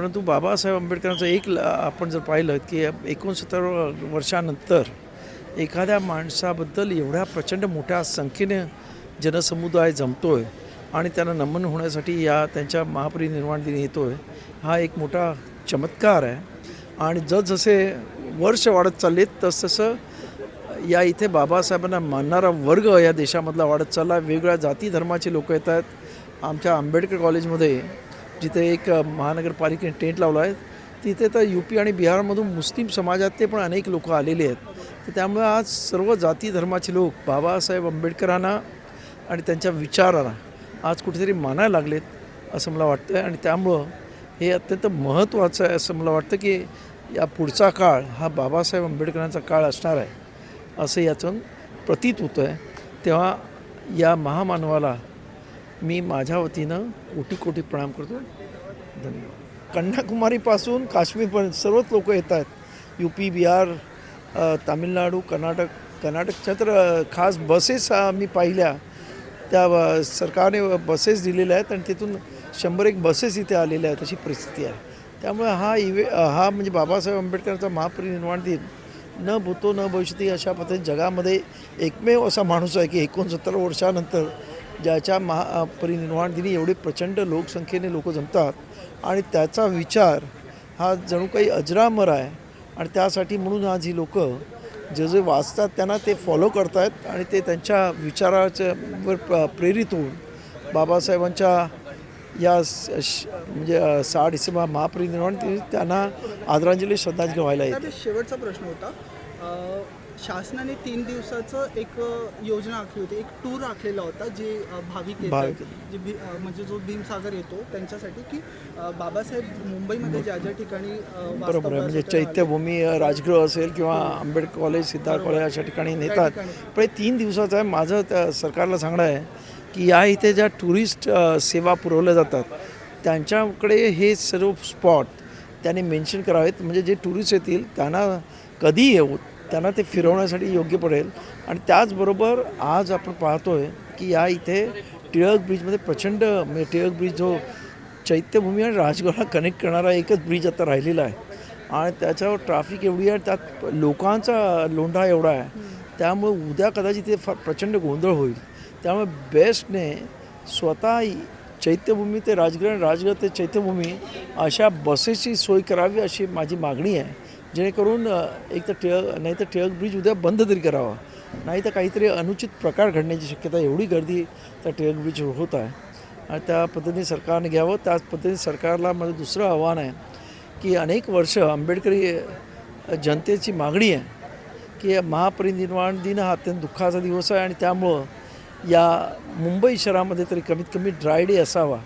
परंतु बाबासाहेब आंबेडकरांचं एक ल आपण जर पाहिलं की एकोणसत्तर वर्षानंतर एखाद्या माणसाबद्दल एवढ्या प्रचंड मोठ्या संख्येने जनसमुदाय जमतो आहे आणि त्यांना नमन होण्यासाठी या त्यांच्या महापरिनिर्वाण दिनी येतो आहे हा एक मोठा चमत्कार आहे. आणि जसजसे वर्ष वाढत चाललेत तसतसं या इथे बाबासाहेबांना मानणारा वर्ग या देशामधला वाढत चालला. वेगवेगळ्या जाती धर्माचे लोक येत आहेत. आमच्या आंबेडकर कॉलेजमध्ये जिथे एक महानगरपालिकेने टेंट लावला आहे. तिथे तर यू पी आणि बिहारमधून मुस्लिम समाजातले पण अनेक लोक आलेले आहेत. तर त्यामुळे आज सर्व जाती धर्माचे लोक बाबासाहेब आंबेडकरांना आणि त्यांच्या विचाराला आज कुठेतरी मानायला लागलेत असं मला वाटतं आहे आणि त्यामुळं हे अत्यंत महत्त्वाचं आहे असं मला वाटतं की या पुढचा काळ हा बाबासाहेब आंबेडकरांचा काळ असणार आहे असं यातून प्रतीत होतं आहे तेव्हा या महामानवाला मी माझ्या वतीनं कोटी कोटी प्रणाम करतो. धन्यवाद. कन्याकुमारीपासून काश्मीरपर्यंत सर्वच लोक येत आहेत. यू पी बिहार तामिळनाडू कर्नाटक कर्नाटकच्या तर खास बसेस मी पाहिल्या. त्या सरकारने बसेस दिलेल्या आहेत आणि तिथून शंभर एक बसेस इथे आलेल्या आहेत अशी परिस्थिती आहे. त्यामुळे हा इवे हा म्हणजे बाबासाहेब आंबेडकरांचा महापरिनिर्वाण दिन. न भूतो न भविष्यती अशा पद्धतीने जगामध्ये एकमेव असा माणूस आहे की एकोणसत्तर वर्षानंतर ज्याच्या महा परिनिर्वाण दिनी एवढे प्रचंड लोकसंख्येने लोक जमतात. आणि त्याचा विचार हा जणू काही अजरामर आहे. आणि त्यासाठी म्हणून आज ही लोक जे जे वाचतात त्यांना ते फॉलो करतायत आणि ते त्यांच्या विचाराच्या वर प्रेरित होऊन बाबासाहेबांच्या या श- म्हणजे सहा डिसेंबर महापरिनिर्वाण त्यांना आदरांजली श्रद्धांजली व्हायला येते. शेवटचा प्रश्न होता. शासनाने तीन दिवसाचं एक योजना आखली होती. एक टूर आखलेला होता जे भाविक येत भाविक. आहेत, जे भी- म्हणजे जो भीमसागर येतो त्यांच्यासाठी की बाबासाहेब मुंबईमध्ये ज्या ज्या ठिकाणी बरोबर म्हणजे चैत्यभूमी राजगृह असेल किंवा आंबेडकर कॉलेज सिद्धार्थ कॉलेज अशा ठिकाणी नेतात. पण हे तीन दिवसाचं आहे. माझं त्या सरकारला सांगणं आहे की या इथे ज्या टुरिस्ट सेवा पुरवल्या जातात त्यांच्याकडे हे सर्व स्पॉट त्यांनी मेन्शन करावेत. म्हणजे जे टुरिस्ट येतील त्यांना कधी येऊ त्यांना ते फिरवण्यासाठी योग्य पडेल. आणि त्याचबरोबर आज आपण पाहतोय की या इथे टिळक ब्रिजमध्ये प्रचंड म्हणजे टिळक ब्रिज जो चैत्यभूमी आणि राजगडला कनेक्ट करणारा एकच ब्रिज आता राहिलेला आहे. आणि त्याच्यावर ट्रॅफिक एवढी आहे त्यात लोकांचा लोंढा एवढा आहे. त्यामुळे उद्या कदाचित ते फार प्रचंड गोंधळ होईल. त्यामुळे बेस्टने स्वतः चैत्यभूमी ते राजगड आणि राजगड ते चैत्यभूमी अशा बसेसची सोय करावी अशी माझी मागणी आहे. जेणेकरून एक तर टिळक नाही तर टिळक ब्रिज उद्या बंद तरी करावा. नाही तर काहीतरी अनुचित प्रकार घडण्याची शक्यता एवढी गर्दी त्या टिळक ब्रिज होत आहे. आणि त्या पद्धतीने सरकारने घ्यावं. त्याच पद्धतीने सरकारला माझं दुसरं आव्हान आहे की अनेक वर्ष आंबेडकरी जनतेची मागणी आहे की महापरिनिर्वाण दिन हा अत्यंत दुःखाचा दिवस आहे आणि त्यामुळं या मुंबई शहरामध्ये तरी कमीत कमी ड्राय डे असावा.